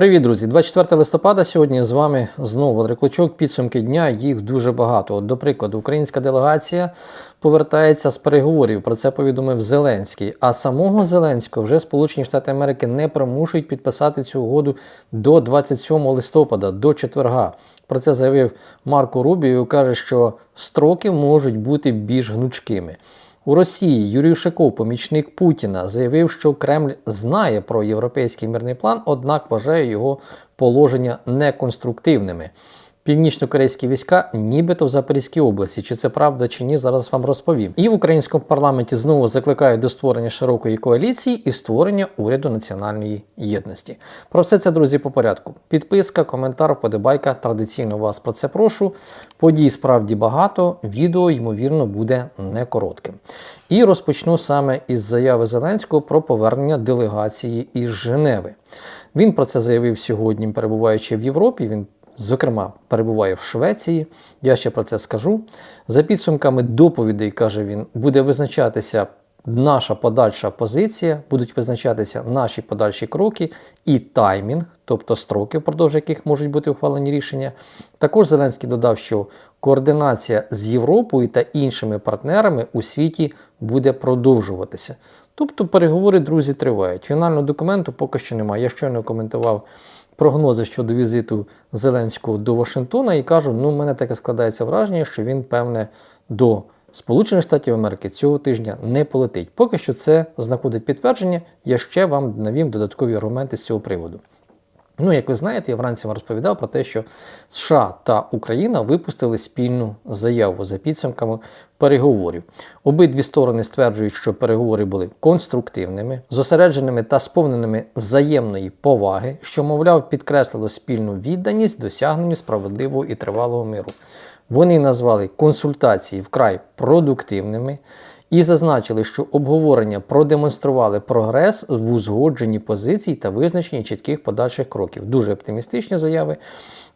Привіт, друзі! 24 листопада сьогодні з вами знову Валерій. Підсумки дня їх дуже багато. От, до прикладу, українська делегація повертається з переговорів. Про це повідомив Зеленський. А самого Зеленського вже Сполучені Штати Америки не примушують підписати цю угоду до 27 листопада, до четверга. Про це заявив Марко Рубіо. Каже, що строки можуть бути більш гнучкими. У Росії Юрій Шаков, помічник Путіна, заявив, що Кремль знає про європейський мирний план, однак вважає його положення неконструктивними. Північно-корейські війська, нібито в Запорізькій області. Чи це правда чи ні, зараз вам розповім. І в українському парламенті знову закликають до створення широкої коаліції і створення уряду національної єдності. Про все це, друзі, по порядку. Підписка, коментар, вподобайка. Традиційно вас про це прошу. Подій справді багато. Відео, ймовірно, буде не коротким. І розпочну саме із заяви Зеленського про повернення делегації із Женеви. Він про це заявив сьогодні, перебуваючи в Європі. Він зокрема, перебуває в Швеції. Я ще про це скажу. За підсумками доповідей, каже він, буде визначатися наша подальша позиція, будуть визначатися наші подальші кроки і таймінг, тобто строки, впродовж яких можуть бути ухвалені рішення. Також Зеленський додав, що координація з Європою та іншими партнерами у світі буде продовжуватися. Тобто переговори, друзі, тривають. Фінального документу поки що немає. Я щойно коментував прогнози щодо візиту Зеленського до Вашингтона і кажу, ну, в мене таке складається враження, що він, певне, до Сполучених Штатів Америки цього тижня не полетить. Поки що це знаходить підтвердження. Я ще вам навім додаткові аргументи з цього приводу. Ну, як ви знаєте, я вранці вам розповідав про те, що США та Україна випустили спільну заяву за підсумками переговорів. Обидві сторони стверджують, що переговори були конструктивними, зосередженими та сповненими взаємної поваги, що, мовляв, підкреслило спільну відданість досягненню справедливого і тривалого миру. Вони назвали консультації вкрай продуктивними і зазначили, що обговорення продемонстрували прогрес в узгодженні позицій та визначенні чітких подальших кроків. Дуже оптимістичні заяви.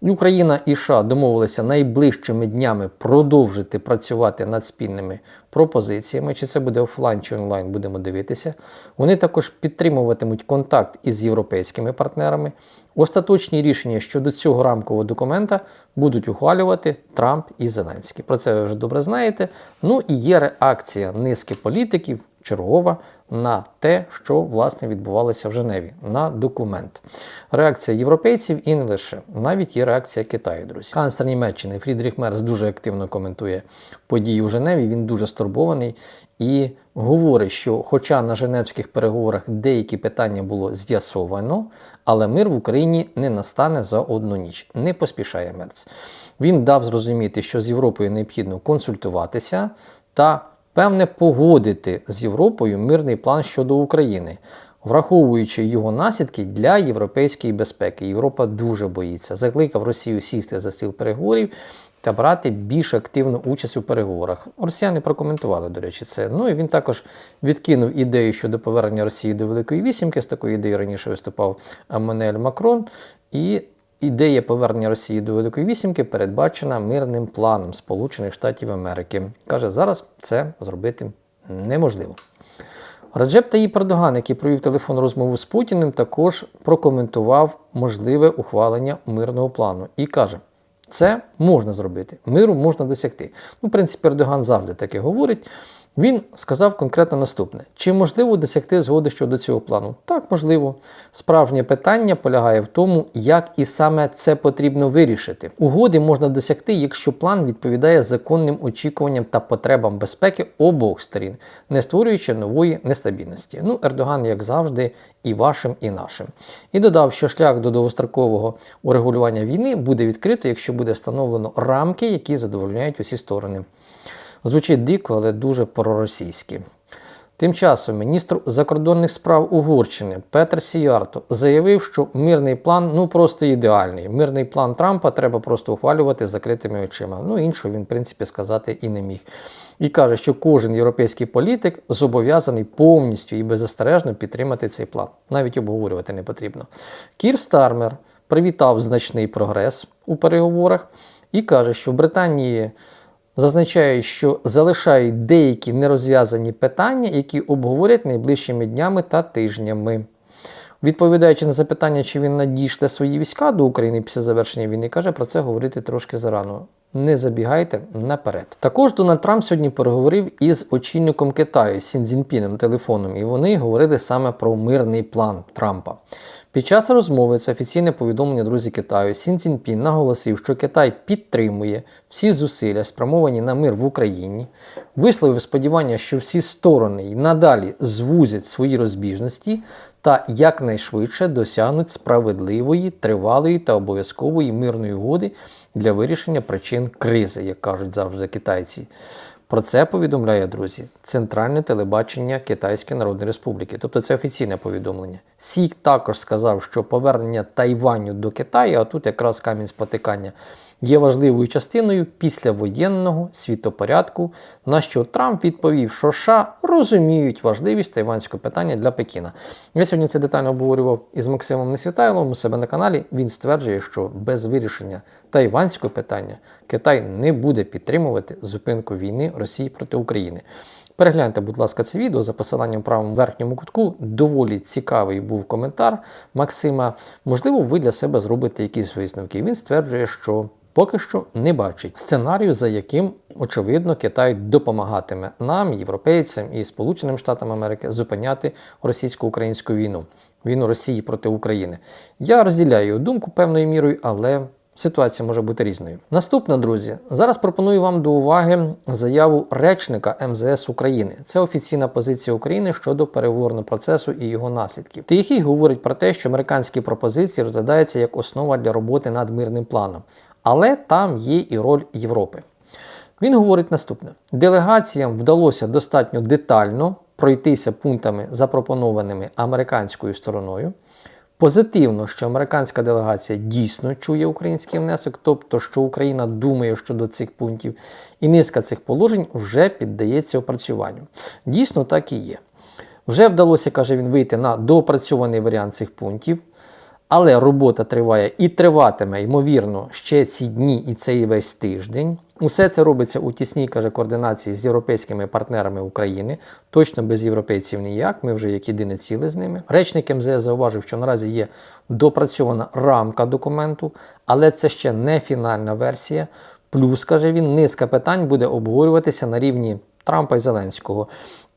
Україна і США домовилися найближчими днями продовжити працювати над спільними пропозиціями. Чи це буде офлайн чи онлайн, будемо дивитися. Вони також підтримуватимуть контакт із європейськими партнерами. Остаточні рішення щодо цього рамкового документа будуть ухвалювати Трамп і Зеленський. Про це ви вже добре знаєте. Ну і є реакція низки політиків, чергова на те, що власне відбувалося в Женеві, на документ. Реакція європейців і не лише навіть є реакція Китаю, друзі. Канцлер Німеччини Фрідріх Мерц дуже активно коментує події у Женеві. Він дуже стурбований і говорить, що, хоча на Женевських переговорах деякі питання було з'ясовано, але мир в Україні не настане за одну ніч. Не поспішає Мерц. Він дав зрозуміти, що з Європою необхідно консультуватися та певне погодити з Європою мирний план щодо України, враховуючи його наслідки для європейської безпеки. Європа дуже боїться. Закликав Росію сісти за стіл переговорів та брати більш активну участь у переговорах. Росіяни прокоментували, до речі, це. Ну і він також відкинув ідею щодо повернення Росії до Великої Вісімки. З такою ідеєю раніше виступав Еммануель Макрон. І ідея повернення Росії до Великої Вісімки передбачена мирним планом Сполучених Штатів Америки. Каже, зараз це зробити неможливо. Раджеп Таїп Ердоган, який провів телефонну розмову з Путіним, також прокоментував можливе ухвалення мирного плану і каже, це можна зробити, миру можна досягти. Ну, в принципі, Ердоган завжди таке говорить. Він сказав конкретно наступне: чи можливо досягти згоди щодо цього плану? Так, можливо. Справжнє питання полягає в тому, як і саме це потрібно вирішити. Угоди можна досягти, якщо план відповідає законним очікуванням та потребам безпеки обох сторін, не створюючи нової нестабільності. Ну, Ердоган, як завжди, і вашим, і нашим. І додав, що шлях до довгострокового урегулювання війни буде відкрито, якщо буде встановлено рамки, які задовольняють усі сторони. Звучить дико, але дуже проросійськи. Тим часом міністр закордонних справ Угорщини Петр Сіярто заявив, що мирний план ну просто ідеальний. Мирний план Трампа треба просто ухвалювати закритими очима. Ну іншого він, в принципі, сказати і не міг. І каже, що кожен європейський політик зобов'язаний повністю і беззастережно підтримати цей план. Навіть обговорювати не потрібно. Кір Стармер привітав значний прогрес у переговорах і каже, що в Британії зазначають, що залишають деякі нерозв'язані питання, які обговорять найближчими днями та тижнями. Відповідаючи на запитання, чи він надійшле свої війська до України після завершення війни, каже про це говорити трошки зарано. Не забігайте наперед. Також Дональд Трамп сьогодні переговорив із очільником Китаю Сін Цзіньпіном телефоном, і вони говорили саме про мирний план Трампа. Під час розмови це офіційне повідомлення друзі Китаю. Сін Цзіньпін наголосив, що Китай підтримує всі зусилля, спрямовані на мир в Україні, висловив сподівання, що всі сторони й надалі звузять свої розбіжності та якнайшвидше досягнуть справедливої, тривалої та обов'язкової мирної угоди для вирішення причин кризи, як кажуть завжди китайці. Про це повідомляє друзі Центральне телебачення Китайської Народної Республіки, тобто це офіційне повідомлення. Сік також сказав, що повернення Тайваню до Китаю, а тут якраз камінь спотикання, є важливою частиною післявоєнного світопорядку, на що Трамп відповів, що США розуміють важливість тайванського питання для Пекіна. Я сьогодні це детально обговорював із Максимом Несвітайловим у себе на каналі. Він стверджує, що без вирішення тайванського питання Китай не буде підтримувати зупинку війни Росії проти України. Перегляньте, будь ласка, це відео за посиланням в правому верхньому кутку. Доволі цікавий був коментар Максима. Можливо, ви для себе зробите якісь висновки. Він стверджує, що поки що не бачить сценарію, за яким, очевидно, Китай допомагатиме нам, європейцям і Сполученим Штатам Америки зупиняти російсько-українську війну, війну Росії проти України. Я розділяю думку певною мірою, але. Ситуація може бути різною. Наступне, друзі, зараз пропоную вам до уваги заяву речника МЗС України. Це офіційна позиція України щодо переговорного процесу і його наслідків. Тихий говорить про те, що американські пропозиції розглядаються як основа для роботи над мирним планом, але там є і роль Європи. Він говорить наступне: делегаціям вдалося достатньо детально пройтися пунктами, запропонованими американською стороною. Позитивно, що американська делегація дійсно чує український внесок, тобто, що Україна думає щодо цих пунктів, і низка цих положень вже піддається опрацюванню. Дійсно, так і є. Вже вдалося, каже він, вийти на доопрацьований варіант цих пунктів. Але робота триває і триватиме, ймовірно, ще ці дні і цей весь тиждень. Усе це робиться у тісній каже, координації з європейськими партнерами України. Точно без європейців ніяк. Ми вже як єдине ціле з ними. Речник МЗС зауважив, що наразі є допрацьована рамка документу, але це ще не фінальна версія. Плюс, каже він, низка питань буде обговорюватися на рівні Трампа і Зеленського.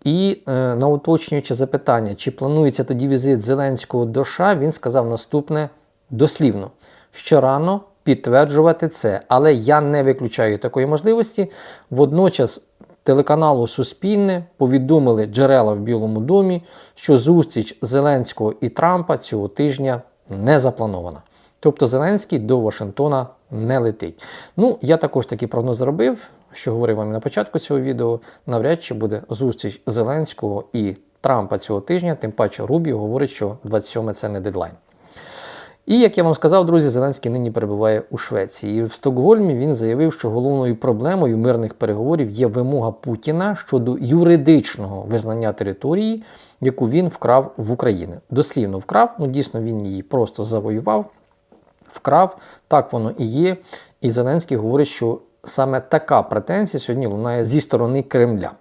І е, на уточнююче запитання, чи планується тоді візит Зеленського до США, він сказав наступне дослівно, що рано підтверджувати це, але я не виключаю такої можливості. Водночас телеканалу Суспільне повідомили джерела в Білому домі, що зустріч Зеленського і Трампа цього тижня не запланована. Тобто Зеленський до Вашингтона не летить. Ну, я також такий прогноз зробив, що говорив вам на початку цього відео. Навряд чи буде зустріч Зеленського і Трампа цього тижня, тим паче Рубі говорить, що 27 це не дедлайн. І як я вам сказав, друзі, Зеленський нині перебуває у Швеції. І в Стокгольмі він заявив, що головною проблемою мирних переговорів є вимога Путіна щодо юридичного визнання території, яку він вкрав в Україні. Дослівно вкрав, ну дійсно він її просто завоював, вкрав, так воно і є. І Зеленський говорить, що саме така претензія сьогодні лунає зі сторони Кремля.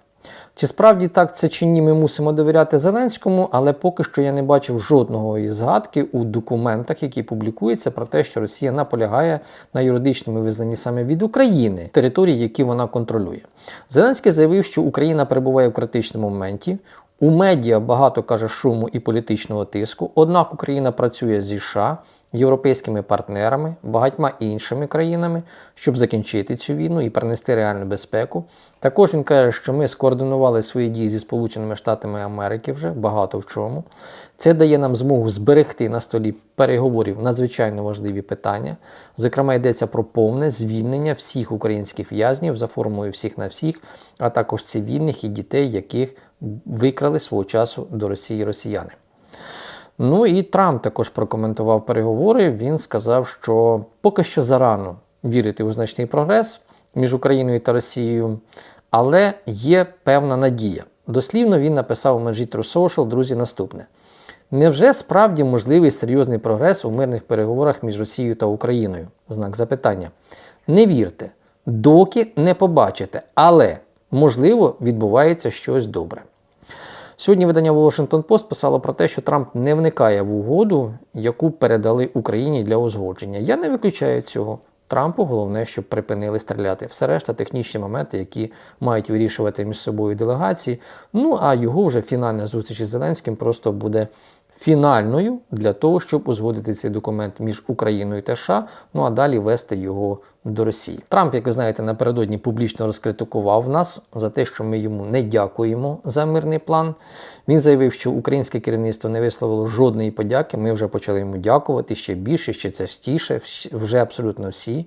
Чи справді так це чи ні, ми мусимо довіряти Зеленському, але поки що я не бачив жодного із згадки у документах, які публікуються, про те, що Росія наполягає на юридичному визнанні саме від України території, які вона контролює. Зеленський заявив, що Україна перебуває в критичному моменті. У медіа багато каже шуму і політичного тиску. Однак Україна працює зі США європейськими партнерами, багатьма іншими країнами, щоб закінчити цю війну і принести реальну безпеку. Також він каже, що ми скоординували свої дії зі Сполученими Штатами Америки вже багато в чому. Це дає нам змогу зберегти на столі переговорів надзвичайно важливі питання. Зокрема, йдеться про повне звільнення всіх українських в'язнів за формулою всіх на всіх, а також цивільних і дітей, яких викрали свого часу до Росії росіяни. Ну і Трамп також прокоментував переговори. Він сказав, що поки що зарано вірити у значний прогрес між Україною та Росією, але є певна надія. Дослівно він написав у межі True Social, друзі, наступне. Невже справді можливий серйозний прогрес у мирних переговорах між Росією та Україною? Знак запитання. Не вірте, доки не побачите, але можливо відбувається щось добре. Сьогодні видання Washington Post писало про те, що Трамп не вникає в угоду, яку передали Україні для узгодження. Я не виключаю цього. Трампу головне, щоб припинили стріляти. Все решта технічні моменти, які мають вирішувати між собою делегації. Ну а його вже фінальна зустріч із Зеленським просто буде фінальною для того, щоб узгодити цей документ між Україною та США, ну а далі вести його до Росії. Трамп, як ви знаєте, напередодні публічно розкритикував нас за те, що ми йому не дякуємо за мирний план. Він заявив, що українське керівництво не висловило жодної подяки. Ми вже почали йому дякувати ще більше, ще частіше, вже абсолютно всі.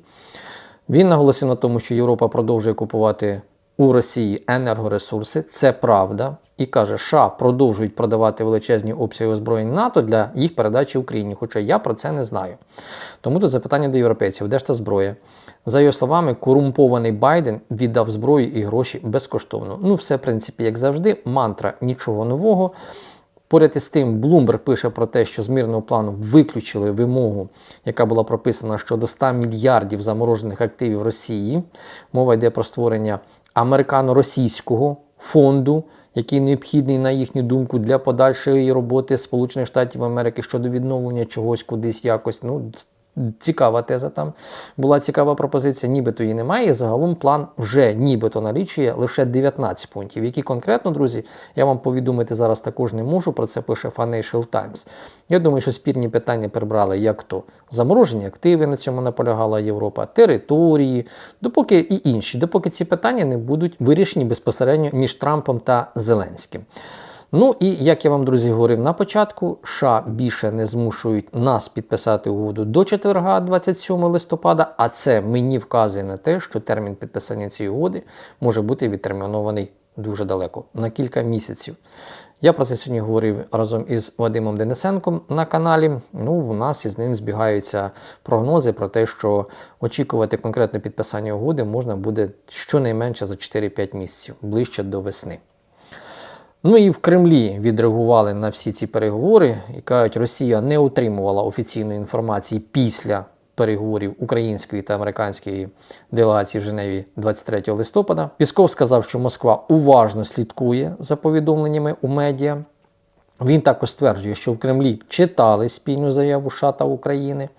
Він наголосив на тому, що Європа продовжує купувати у Росії енергоресурси. Це правда. І каже, США продовжують продавати величезні обсяги озброєнь НАТО для їх передачі Україні. Хоча я про це не знаю. Тому тут запитання до європейців, де ж та зброя? За його словами, корумпований Байден віддав зброю і гроші безкоштовно. Ну, все, в принципі, як завжди, мантра нічого нового. Поряд із тим, Блумберг пише про те, що з мирного плану виключили вимогу, яка була прописана щодо 100 мільярдів заморожених активів Росії. Мова йде про створення американо-російського фонду, який необхідний, на їхню думку, для подальшої роботи Сполучених Штатів Америки щодо відновлення чогось кудись якось. Ну, Цікава теза там була цікава пропозиція, нібито її немає. І загалом план вже нібито налічує лише 19 пунктів. Які конкретно, друзі, я вам повідомити зараз також не можу. Про це пише Financial Times. Я думаю, що спірні питання прибрали як то заморожені активи, на цьому наполягала Європа, території, допоки і інші, допоки ці питання не будуть вирішені безпосередньо між Трампом та Зеленським. Ну і як я вам, друзі, говорив на початку, США більше не змушують нас підписати угоду до четверга, 27 листопада, а це мені вказує на те, що термін підписання цієї угоди може бути відтермінований дуже далеко, на кілька місяців. Я про це сьогодні говорив разом із Вадимом Денисенком на каналі. Ну, у нас із ним збігаються прогнози про те, що очікувати конкретне підписання угоди можна буде щонайменше за 4-5 місяців, ближче до весни. Ну і в Кремлі відреагували на всі ці переговори і кажуть, Росія не отримувала офіційної інформації після переговорів української та американської делегації в Женеві 23 листопада. Пісков сказав, що Москва уважно слідкує за повідомленнями у медіа. Він також стверджує, що в Кремлі читали спільну заяву США та України.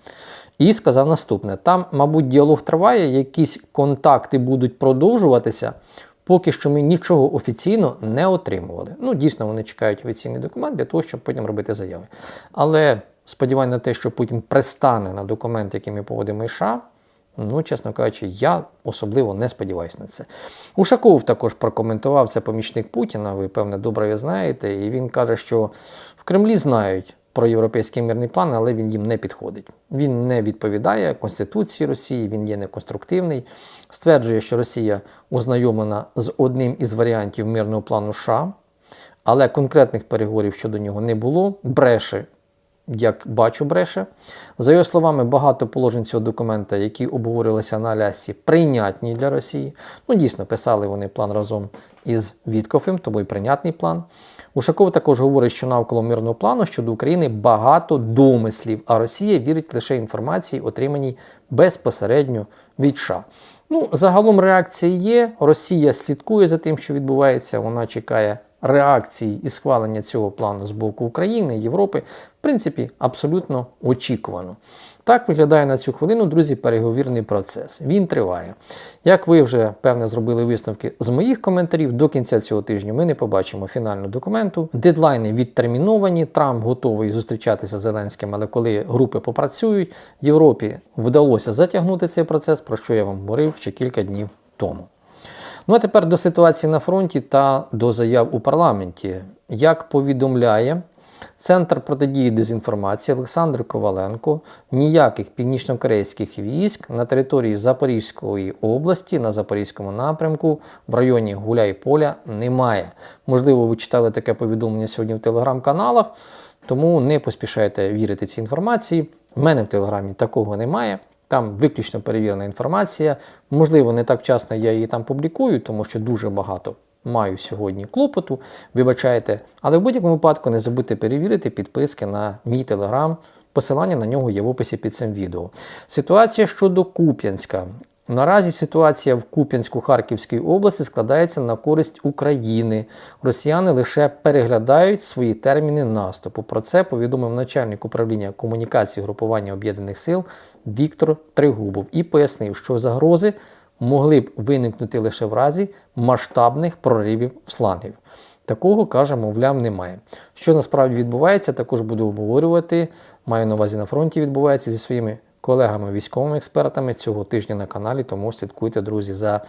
І сказав наступне: там, мабуть, діалог триває, якісь контакти будуть продовжуватися. Поки що ми нічого офіційно не отримували. Ну, дійсно, вони чекають офіційний документ для того, щоб потім робити заяви. Але сподівання на те, що Путін пристане на документ, який ми поводимо США, ну, чесно кажучи, я особливо не сподіваюся на це. Ушаков також прокоментував це помічник Путіна, ви, певне, добре знаєте, і він каже, що в Кремлі знають про європейський мирний план, але він їм не підходить. Він не відповідає Конституції Росії, він є неконструктивний. Стверджує, що Росія ознайомлена з одним із варіантів мирного плану США, але конкретних переговорів щодо нього не було. Бреше. Як бачу, бреше. За його словами, багато положень цього документа, які обговорилися на Алясці, прийнятні для Росії. Ну, дійсно, писали вони план разом із Віткофем, тому й прийнятний план. Ушаков також говорить, що навколо мирного плану щодо України багато домислів, а Росія вірить лише інформації, отриманій безпосередньо від США. Ну, загалом реакція є. Росія слідкує за тим, що відбувається. Вона чекає реакції і схвалення цього плану з боку України, Європи, в принципі, абсолютно очікувано. Так виглядає на цю хвилину, друзі, переговірний процес. Він триває. Як ви вже певне зробили висновки з моїх коментарів, до кінця цього тижня ми не побачимо фінального документу. Дедлайни відтерміновані. Трамп готовий зустрічатися з Зеленським, але коли групи попрацюють, Європі вдалося затягнути цей процес, про що я вам говорив ще кілька днів тому. Ну а тепер до ситуації на фронті та до заяв у парламенті. Як повідомляє Центр протидії дезінформації Олександр Коваленко, ніяких північно-корейських військ на території Запорізької області на Запорізькому напрямку в районі Гуляй-Поля немає. Можливо, ви читали таке повідомлення сьогодні в телеграм-каналах, тому не поспішайте вірити цій інформації. У мене в телеграмі такого немає. Там виключно перевірена інформація. Можливо, не так вчасно я її там публікую, тому що дуже багато маю сьогодні клопоту. Вибачайте, але в будь-якому випадку не забудьте перевірити підписки на мій телеграм. Посилання на нього є в описі під цим відео. Ситуація щодо Куп'янська. Наразі ситуація в Куп'янську-Харківській області складається на користь України. Росіяни лише переглядають свої терміни наступу. Про це повідомив начальник управління комунікації групування об'єднаних сил Віктор Тригубов і пояснив, що загрози могли б виникнути лише в разі масштабних проривів флангів. Такого каже, мовляв, немає. Що насправді відбувається, також буду обговорювати. Маю на увазі на фронті відбувається зі своїми колегами, військовими експертами цього тижня на каналі, тому слідкуйте, друзі, за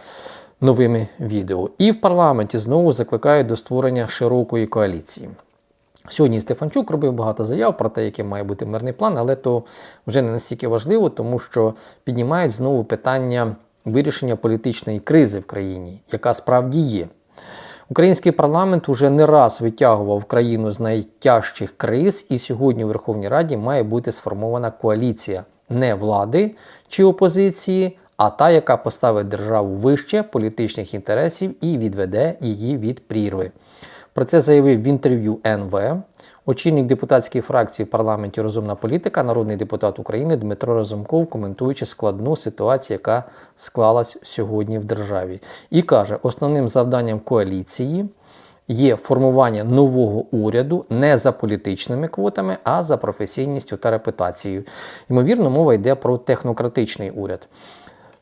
новими відео. І в парламенті знову закликають до створення широкої коаліції. Сьогодні Стефанчук робив багато заяв про те, яким має бути мирний план, але то вже не настільки важливо, тому що піднімають знову питання вирішення політичної кризи в країні, яка справді є. Український парламент уже не раз витягував країну з найтяжчих криз, і сьогодні в Верховній Раді має бути сформована коаліція не влади чи опозиції, а та, яка поставить державу вище політичних інтересів і відведе її від прірви. Про це заявив в інтерв'ю НВ очільник депутатської фракції в парламенті Розумна політика, народний депутат України Дмитро Разумков, коментуючи складну ситуацію, яка склалась сьогодні в державі, і каже: основним завданням коаліції. Є формування нового уряду не за політичними квотами, а за професійністю та репутацією. Ймовірно, мова йде про технократичний уряд.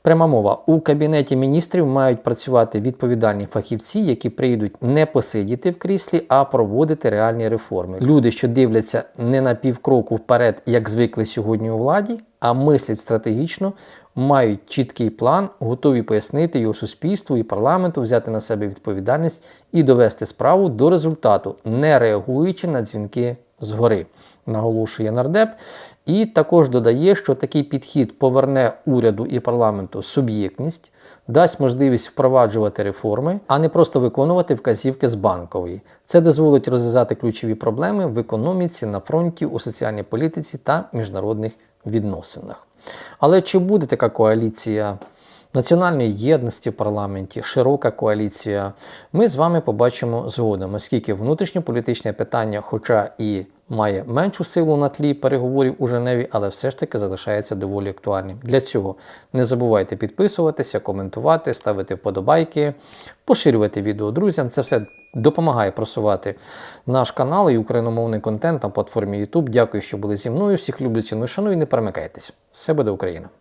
Пряма мова у кабінеті міністрів мають працювати відповідальні фахівці, які прийдуть не посидіти в кріслі, а проводити реальні реформи. Люди, що дивляться не на півкроку вперед, як звикли сьогодні у владі, а мислять стратегічно, мають чіткий план, готові пояснити його суспільству і парламенту, взяти на себе відповідальність і довести справу до результату, не реагуючи на дзвінки згори, наголошує нардеп. І також додає, що такий підхід поверне уряду і парламенту суб'єктність, дасть можливість впроваджувати реформи, а не просто виконувати вказівки з банкової. Це дозволить розв'язати ключові проблеми в економіці, на фронті, у соціальній політиці та міжнародних відносинах. Але чи буде така коаліція? Національної єдності в парламенті, широка коаліція, ми з вами побачимо згодом, оскільки внутрішньополітичне питання, хоча і має меншу силу на тлі переговорів у Женеві, але все ж таки залишається доволі актуальним. Для цього не забувайте підписуватися, коментувати, ставити вподобайки, поширювати відео друзям. Це все допомагає просувати наш канал і україномовний контент на платформі YouTube. Дякую, що були зі мною. Всіх люблю, ціную, шаную і не перемикайтесь. Все буде Україна!